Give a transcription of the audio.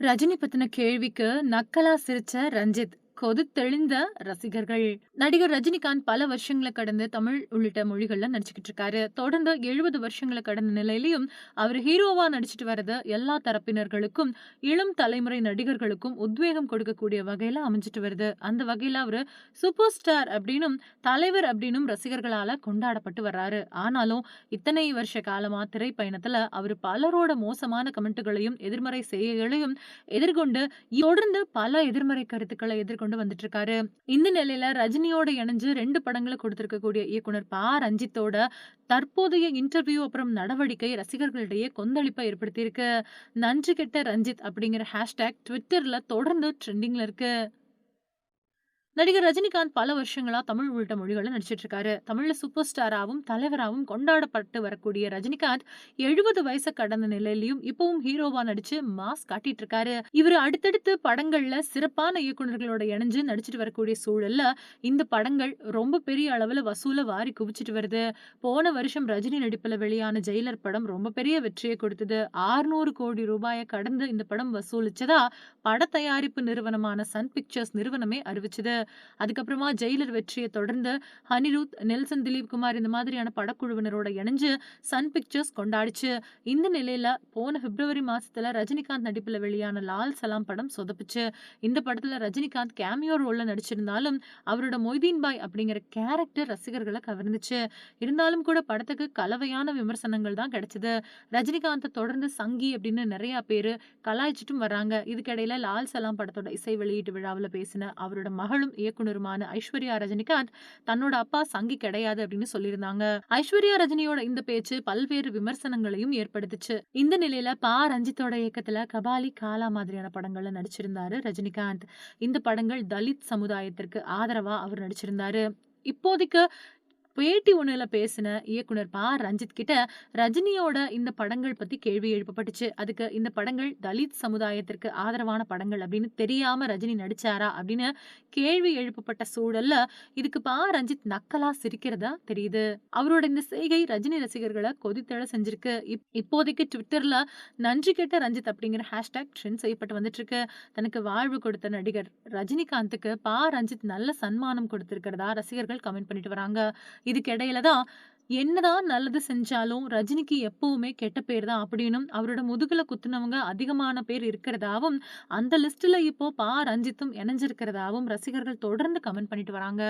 ரஜினி பத்தின கேள்விக்கு நக்கலா சிரிச்ச ரஞ்சித். கொதித்தெழுந்த ரசிகர்கள். நடிகர் ரஜினிகாந்த் பல வருஷங்களை கடந்து தமிழ் உள்ளிட்ட மொழிகள்ல நடிச்சுக்கிட்டு இருக்காரு. தொடர்ந்து எழுபது வருஷங்களை கடந்த நிலையிலையும் அவர் ஹீரோவா நடிச்சிட்டு வர்றது எல்லா தரப்பினர்களுக்கும் இளம் தலைமுறை நடிகர்களுக்கும் உத்வேகம் கொடுக்கக்கூடிய வகையில அமைஞ்சிட்டு வருது. அந்த வகையில அவரு சூப்பர் ஸ்டார் அப்படின்னும் தலைவர் அப்படின்னும் ரசிகர்களால கொண்டாடப்பட்டு வர்றாரு. ஆனாலும் இத்தனை வருஷ காலமா திரைப்பயணத்துல அவர் பலரோட மோசமான கமெண்ட்டுகளையும் எதிர்மறை செய்கைகளையும் எதிர்கொண்டு தொடர்ந்து பல எதிர்மறை கருத்துக்களை எதிர்கொண்டு வந்துட்டு இருக்காரு இந்த நிலையில ரஜினியோட இணைஞ்சு ரெண்டு படங்களை கொடுத்திருக்கக்கூடிய இயக்குனர் ப. ரஞ்சித்தோட தற்போதைய இன்டர்வியூ அப்புறம் நடவடிக்கை ரசிகர்களிடையே கொந்தளிப்பை ஏற்படுத்தியிருக்கு. நன்றி கெட்ட ரஞ்சித் அப்படிங்கிற ஹேஷ்டேக் ட்விட்டர்ல தொடர்ந்து ட்ரெண்டிங்ல இருக்கு. நடிகர் ரஜினிகாந்த் பல வருஷங்களா தமிழ் உள்ளிட்ட மொழிகளில் நடிச்சிட்டு இருக்காரு தமிழ்ல சூப்பர் ஸ்டாராவும் தலைவராகவும் கொண்டாடப்பட்டு வரக்கூடிய ரஜினிகாந்த் எழுபது வயசு கடந்த நிலையிலையும் இப்பவும் ஹீரோவா நடிச்சு மாஸ் காட்டிட்டு இருக்காரு இவர் அடுத்தடுத்து படங்கள்ல சிறப்பான இயக்குநர்களோட இணைஞ்சு நடிச்சிட்டு வரக்கூடிய சூழல்ல இந்த படங்கள் ரொம்ப பெரிய அளவுல வசூல வாரி குவிச்சிட்டு வருது. போன வருஷம் ரஜினி நடிப்புல வெளியான ஜெயிலர் படம் ரொம்ப பெரிய வெற்றியை கொடுத்தது. ஆறுநூறு கோடி ரூபாயை கடந்து இந்த படம் வசூலிச்சதா பட தயாரிப்பு நிறுவனமான சன் பிக்சர்ஸ் நிறுவனமே அறிவிச்சது. அதுக்கப்புறமா ஜெயிலர் வெற்றியை தொடர்ந்து ஹனிருத் நெல்சன் திலீப் குமார் இந்த மாதிரியான படக்குழுவினரோட இணைஞ்சு சன் பிக்சர்ஸ் கொண்டாடிச்சு. இந்த நிலையில போன பிப்ரவரி மாசத்துல ரஜினிகாந்த் நடிப்புல வெளியான லால் சலாம் படம் சொதப்பிச்சு. இந்த படத்துல ரஜினிகாந்த் கேமியோ ரோல்ல நடிச்சிருந்தாலும் அவரோட மொய்தீன் பாய் அப்படிங்கிற கேரக்டர் ரசிகர்களை கவர்ந்துச்சு. இருந்தாலும் கூட படத்துக்கு கலவையான விமர்சனங்கள் தான் கிடைச்சது. ரஜினிகாந்தை தொடர்ந்து சங்கி அப்படின்னு நிறைய பேரு கலாய்ச்சிட்டும் வர்றாங்க இதுக்கிடையில லால் சலாம் படத்தோட இசை வெளியீட்டு விழாவில் பேசின அவரோட மகளும் இயக்குனருமான ஐஸ்வர்யா ரஜினிகாந்த் தன்னோட அப்பா சங்கி கிடையாது அப்படின்னு சொல்லியிருந்தாங்க. ஐஸ்வர்யா ரஜினியோட இந்த பேச்சு பல்வேறு விமர்சனங்களையும் ஏற்படுத்துச்சு. இந்த நிலையில பா. ரஞ்சித்தோட இயக்கத்துல கபாலி காலா மாதிரியான படங்கள்ல நடிச்சிருந்தாரு ரஜினிகாந்த். இந்த படங்கள் தலித் சமுதாயத்திற்கு ஆதரவா அவர் நடிச்சிருந்தாரு. இப்போதைக்கு பேட்டி ஒன்றில் பேசின இயக்குனர் பா. ரஞ்சித் கிட்ட ரஜினியோட இந்த படங்கள் பத்தி கேள்வி எழுப்பப்பட்டுச்சு. அதுக்கு இந்த படங்கள் தலித் சமுதாயத்திற்கு ஆதரவான படங்கள் அப்படின்னு தெரியாம ரஜினி நடிச்சாரா அப்படின்னு கேள்வி எழுப்பப்பட்ட சூழல்ல இதுக்கு பா. ரஞ்சித் நக்கலா சிரிக்கிறதா தெரியுது. அவரோட இந்த செய்கை ரஜினி ரசிகர்களை கொதித்தழ செஞ்சிருக்கு. இப்- இப்போதைக்கு ட்விட்டர்ல நன்றி கேட்ட ரஞ்சித் அப்படிங்கிற ஹேஷ்டேக் ட்ரெண்ட் செய்யப்பட்டு வந்துட்டு இருக்கு தனக்கு வாழ்வு கொடுத்த நடிகர் ரஜினிகாந்துக்கு பா. ரஞ்சித் நல்ல சன்மானம் கொடுத்திருக்கிறதா ரசிகர்கள் கமெண்ட் பண்ணிட்டு வராங்க. இதுக்கிடையில தான் என்னதான் நல்லது செஞ்சாலும் ரஜினிக்கு எப்பவுமே கெட்ட பேர் தான் அப்படின்னும் அவரோட முதுகுல குத்துனவங்க அதிகமான பேர் இருக்கிறதாவும் அந்த லிஸ்ட்ல இப்போ பா ரஞ்சித்தும் இணைஞ்சிருக்கிறதாவும் ரசிகர்கள் தொடர்ந்து கமெண்ட் பண்ணிட்டு வராங்க.